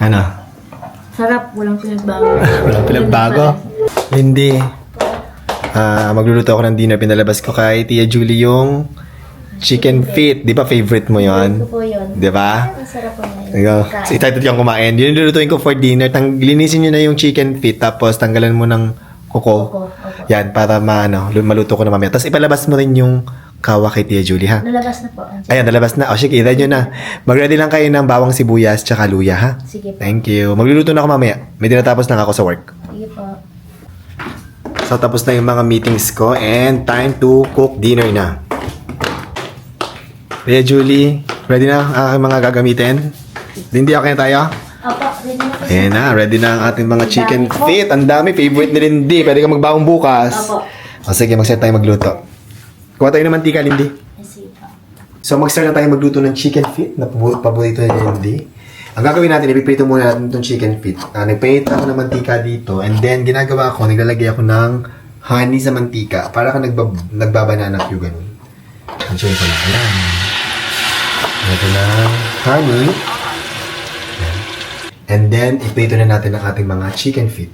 Ano? Sarap, walang pinagbago. Walang pinagbago. Hindi. Ah, magluluto ako ng dinner. Pinalabas ko kay Tia Julie yung chicken feet. Di ba favorite mo yon? po yun. Di ba? Ang sarap po ngayon. Ikaw, so, excited kang kumain. Yun yung lulutuin ko for dinner. Tang linisin nyo na yung chicken feet. Tapos tanggalan mo ng kuko. Yan, para maano, maluto ko na mamaya. Tapos ipalabas mo rin yung kawa kay Tia Julie, ha? Nalabas na po. Ayan, nalabas na. O, sige, ready nyo na. Mag-ready lang kayo ng bawang sibuyas tsaka luya, ha? Sige po. Thank you. Magluluto na ako mamaya. May tinatapos lang ako sa work. Sige po. So, tapos na yung mga meetings ko and time to cook dinner na. Kuya Julie, ready na ang aking mga gagamitin? Hindi okay na tayo? Opo, ready na po. Ayan na, ready na ang ating mga chicken feet. Ang dami, favorite ni Lindy. Pwede ka magbaong bukas. Opo. O sige, mag-start tayo magluto. Kuha tayo ng mantika, Lindy. Sige po. So, mag-start na tayo magluto ng chicken feet na paborito ni Lindy. Ang gagawin natin, ipiprito muna natin itong chicken feet. Uh, nagpainit ako ng mantika dito and then ginagawa ko, naglalagay ako ng honey sa mantika para ka nagbab nagbabanana cue ganun. Andiyan ko na. Ayan. Ito na honey. And then, iprito na natin ang ating mga chicken feet.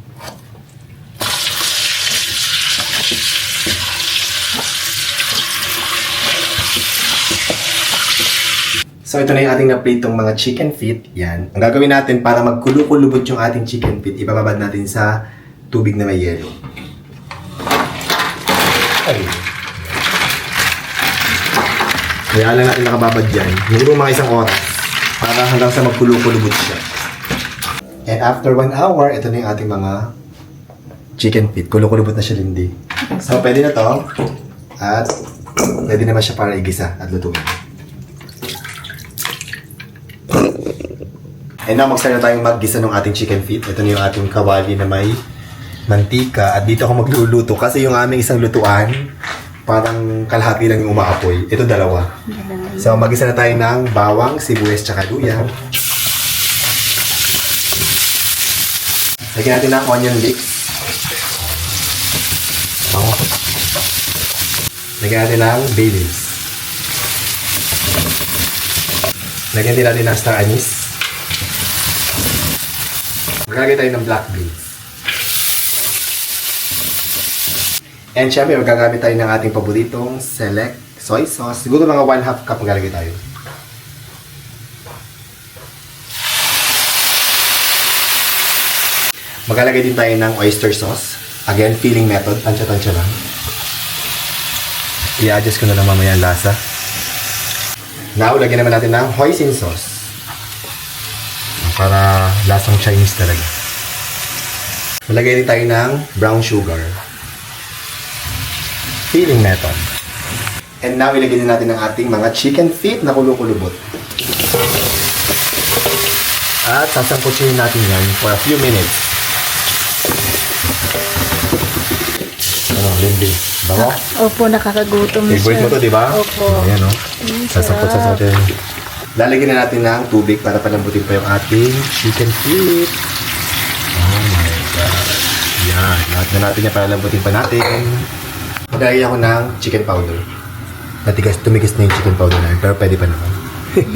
So ito na yung ating napritong mga chicken feet. Yan. Ang gagawin natin para magkulukulubot yung ating chicken feet, ibababad natin sa tubig na may yelo. Ay. Kaya lang natin nakababad dyan. Siguro mga isang oras para hanggang sa magkulukulubot siya. And after one hour, ito na yung ating mga chicken feet. Kulukulubot na siya, Lindy. So, pwede na to. At pwede naman siya para igisa at lutuin. And now, mag-start na tayong maggisa ng ating chicken feet. Ito na yung ating kawali na may mantika. At dito ako magluluto kasi yung aming isang lutuan, parang kalahati lang yung umaapoy. Ito dalawa. So, mag-isa na tayo ng bawang, sibuyas, tsaka luya. Lagyan natin ng onion leeks. Lagyan natin ng bay leaves. Lagyan din natin ng star anise. Maglalagay tayo ng black beans. And syempre, magagamit tayo ng ating paboritong select soy sauce. Siguro mga 1 half cup maglalagay tayo. Maglalagay din tayo ng oyster sauce. Again, feeling method. Tansya-tansya lang. I-adjust ko na lang mamaya ang lasa. Now, lagyan naman natin ng hoisin sauce. Para lasang Chinese talaga. Malagay din tayo ng brown sugar. Feeling method. And now, ilagay din natin ang ating mga chicken feet na kulukulubot. At sasangkutin natin yan for a few minutes. Ano, Lindy? Bango? Opo, nakakagutom na Favorite mo to, di ba? Opo. Ayan, oh. Mm, Lalagyan na natin ng tubig para palambutin pa yung ating chicken feet. Oh my God. Yan. Lahat na natin yan para lambutin pa natin. Maglalagay ako ng chicken powder. Natigas, tumigas na yung chicken powder namin, pero pwede pa naman.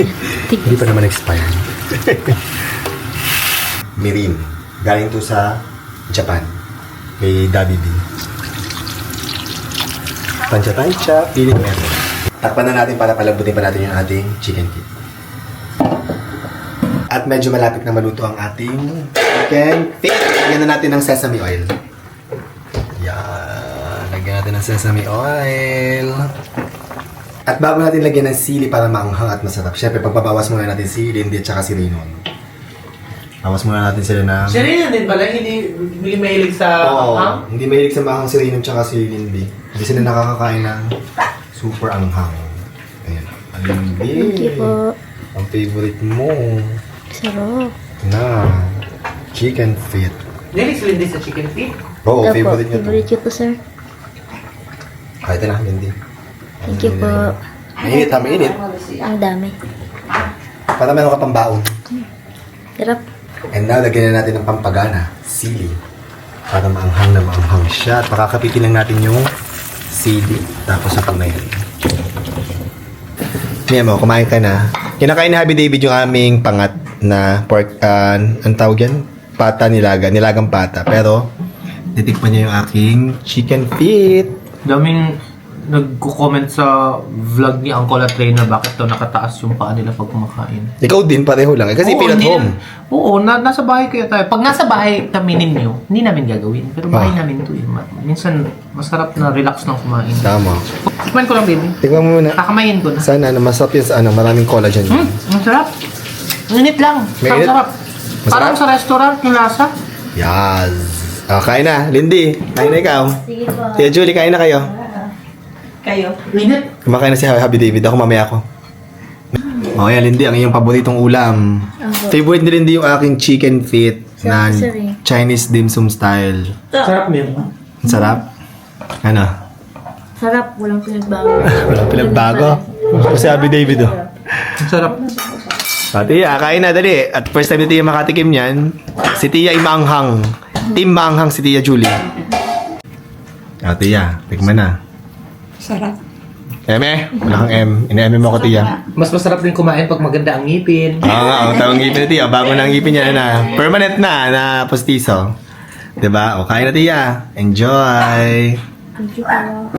Hindi pa naman expired. Mirin. Galing to sa Japan. Kay Daddy D. Tansya-tansya, feeling meron. Takpan na natin para palambutin pa natin yung ating chicken feet. At medyo malapit na maluto ang ating chicken feet. Lagyan na natin ng sesame oil. Yan. Lagyan natin ng sesame oil. At bago natin lagyan ng sili para maanghang at masarap. Syempre, pagbabawas muna natin si Lindy at saka si Raynon. Bawas muna natin sila ng... Siya rin din pala, hindi, hindi mahilig sa Oo. anghang. Hindi mahilig sa maanghang si Raynon tsaka si Lindy. Hindi sila nakakakain ng super anghang. Ayan. Lindy. Thank you po. Ang favorite mo Sarap. na chicken feet. Sila din sa chicken feet. Oo, Opo, favorite niya favorite niyo po, sir. Kahit na, Lindy. Thank you po. Mainit ha, mainit. Ang dami. Para meron ka pang baon. Sarap. And now, lagyan na natin ng pampagana, sili. Para maanghang na maanghang siya. At pakakapitin lang natin yung sili. Tapos na yan. Ngayon mo, kumain ka na. Kinakain ni Happy David yung aming pangat na pork, uh, ang tawag yan? Pata nilaga, nilagang pata. Pero, titikman niya yung aking chicken feet. Daming nagko-comment sa vlog ni Uncle at Reyna bakit daw nakataas yung paa nila pag kumakain. Ikaw din, pareho lang. Eh, kasi Oo, feel at home. Oo, na, nasa bahay kayo tayo. Pag nasa bahay kami ninyo, hindi namin gagawin. Pero bahay Ah. namin to eh. Minsan, masarap na relax ng kumain. Tama. Tikman ko lang, baby. Tingnan mo muna. Kakamayin ko na. Sana, ano, masarap yun sa ano, maraming collagen. Hmm, ang sarap. Init lang. May Ang init? sarap. Masarap? Parang sa restaurant yung lasa. Yes. Ah, kain na. Lindy, kain na ikaw. Sige po. Tia Julie, kain na kayo. Kayo. Init. Kumakain na si Happy David. Ako mamaya ako. Oh, yan, Lindy. Ang iyong paboritong ulam. Favorite ni Lindy yung aking chicken feet na Sarap, sir, eh. Chinese dim sum style. Sarap mo Ang sarap. Ano? Sarap. Walang pinagbago. Walang pinagbago. Si Happy David, oh. Ang sarap. Ah, Tia, kain na, dali. At first time ni Tia makatikim yan, si Tia Imanghang. Team Manghang si Tia Julie. Ah, Tia, tikman na. Sarap. Eme, wala kang M. Ine-M mo ako, Tia. Mas masarap din kumain pag maganda ang ngipin. Oo nga, ang tawang ngipin ni Tia. Bago na ang ngipin niya na. Permanent na, na postizo. Diba? O, kain na, Tia. Enjoy! Thank you.